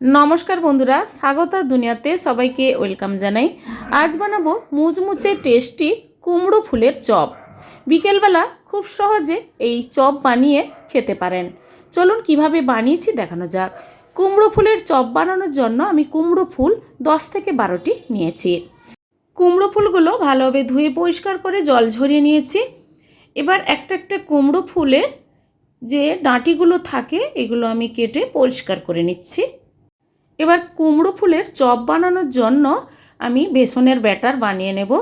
নমস্কার বন্ধুরা, স্বাগত দুনিয়াতে সবাইকে ওয়েলকাম জানাই। আজ বানাবো মুচমুচে টেস্টি কুমড়ো ফুলের চপ। বিকেলবেলা খুব সহজে এই চপ বানিয়ে খেতে পারেন। চলুন কীভাবে বানিয়েছি দেখানো যাক। কুমড়ো ফুলের চপ বানানোর জন্য আমি কুমড়ো ফুল দশ থেকে বারোটি নিয়েছি। কুমড়ো ফুলগুলো ভালোভাবে ধুয়ে পরিষ্কার করে জল ঝরিয়ে নিয়েছি। এবার একটা একটা কুমড়ো ফুলের যে ডাঁটিগুলো থাকে, এগুলো আমি কেটে পরিষ্কার করে নিচ্ছি। এবার কুমড়ো ফুলের চপ বানানোর জন্য আমি বেসনের ব্যাটার বানিয়ে নেব।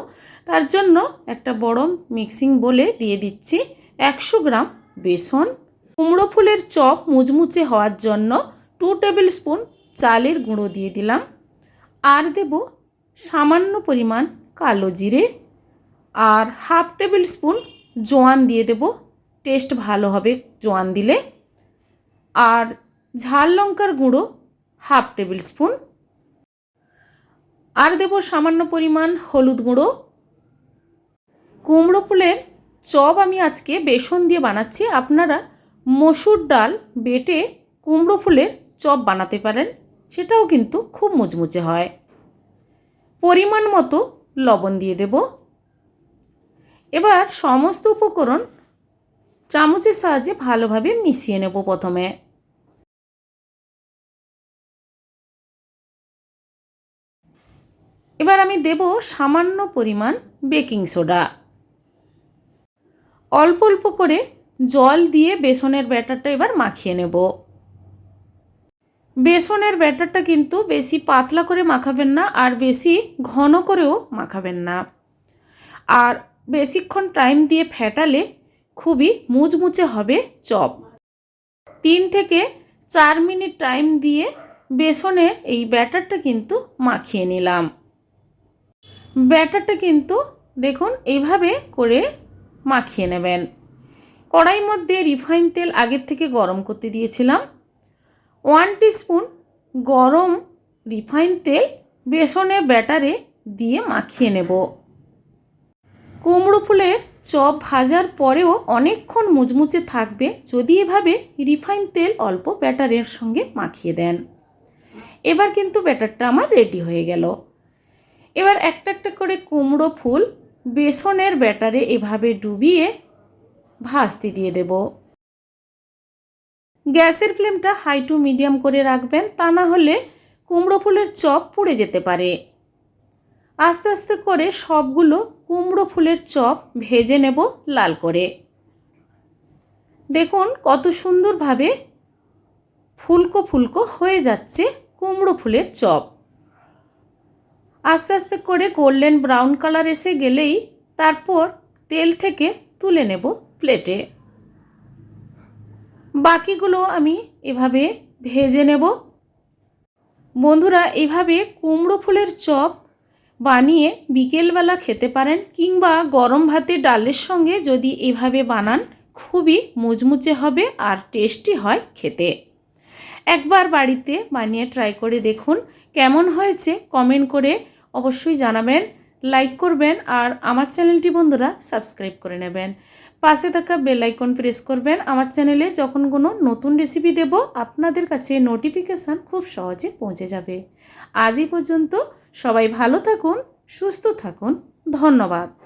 তার জন্য একটা বড় মিক্সিং বলে দিয়ে দিচ্ছি একশো গ্রাম বেসন। কুমড়ো ফুলের চপ মুচমুচে হওয়ার জন্য টু টেবিল স্পুন চালের গুঁড়ো দিয়ে দিলাম। আর দেব সামান্য পরিমাণ কালো জিরে। আর হাফ টেবিল স্পুন জোয়ান দিয়ে দেব। টেস্ট ভালো হবে জোয়ান দিলে। আর ঝাল লঙ্কার গুঁড়ো হাফ টেবিল স্পুন। আর দেব সামান্য পরিমাণ হলুদ গুঁড়ো। কুমড়ো ফুলের চপ আমি আজকে বেসন দিয়ে বানাচ্ছি। আপনারা মসুর ডাল বেটে কুমড়ো ফুলের চপ বানাতে পারেন। সেটাও কিন্তু খুব মুচমুচে হয়। পরিমাণ মতো লবণ দিয়ে দেব। এবার সমস্ত উপকরণ চামচের সাহায্যে ভালোভাবে মিশিয়ে নেব প্রথমে। এবার আমি দেব সামান্য পরিমাণ বেকিং সোডা। অল্প অল্প করে জল দিয়ে বেসনের ব্যাটারটা এবার মাখিয়ে নেব। বেসনের ব্যাটারটা কিন্তু বেশি পাতলা করে মাখাবেন না আর বেশি ঘন করেও মাখাবেন না। আর বেশিক্ষণ টাইম দিয়ে ফেটালে খুবই মুচমুচে হবে চপ। তিন থেকে চার মিনিট টাইম দিয়ে বেসনের এই ব্যাটারটা কিন্তু মাখিয়ে নিলাম। ব্যাটারটা কিন্তু দেখুন এইভাবে করে মাখিয়ে নেবেন। কড়াই মধ্যে রিফাইন তেল আগের থেকে গরম করতে দিয়েছিলাম। ওয়ান স্পুন গরম রিফাইন তেল বেসনের ব্যাটারে দিয়ে মাখিয়ে নেব। কুমড়ো ফুলের চপ ভাজার পরেও অনেকক্ষণ মুচমুচে থাকবে যদি এভাবে রিফাইন তেল অল্প ব্যাটারের সঙ্গে মাখিয়ে দেন। এবার কিন্তু ব্যাটারটা আমার রেডি হয়ে গেল। এবার একটা একটা করে কুমড়ো ফুল বেসনের ব্যাটারে এভাবে ডুবিয়ে ভাজতে দিয়ে দেব। গ্যাসের ফ্লেমটা হাই টু মিডিয়াম করে রাখবেন, তা না হলে কুমড়ো ফুলের চপ পুড়ে যেতে পারে। আস্তে আস্তে করে সবগুলো কুমড়ো ফুলের চপ ভেজে নেব লাল করে। দেখুন কত সুন্দরভাবে ফুলকো ফুলকো হয়ে যাচ্ছে কুমড়ো ফুলের চপ। আস্তে আস্তে করে গোল্ডেন ব্রাউন কালার এসে গেলেই তারপর তেল থেকে তুলে নেব প্লেটে। বাকিগুলো আমি এভাবে ভেজে নেব। বন্ধুরা, এভাবে কুমড়ো ফুলের চপ বানিয়ে বিকেলবেলা খেতে পারেন কিংবা গরম ভাতে ডালের সঙ্গে যদি এভাবে বানান, খুবই মুচমুচে হবে আর টেস্টি হয় খেতে। একবার বাড়িতে বানিয়ে ট্রাই করে দেখুন, কেমন হয়েছে কমেন্ট করে অবশ্যই জানাবেন লাইক করবেন আর আমার চ্যানেলটি বন্ধুরা সাবস্ক্রাইব করে নেবেন। পাশে থাকা বেল আইকন প্রেস করবেন। আমার চ্যানেলে যখন কোনো নতুন রেসিপি দেব, আপনাদের কাছে নোটিফিকেশান খুব সহজে পৌঁছে যাবে। আজই পর্যন্ত সবাই ভালো থাকুন, সুস্থ থাকুন। ধন্যবাদ।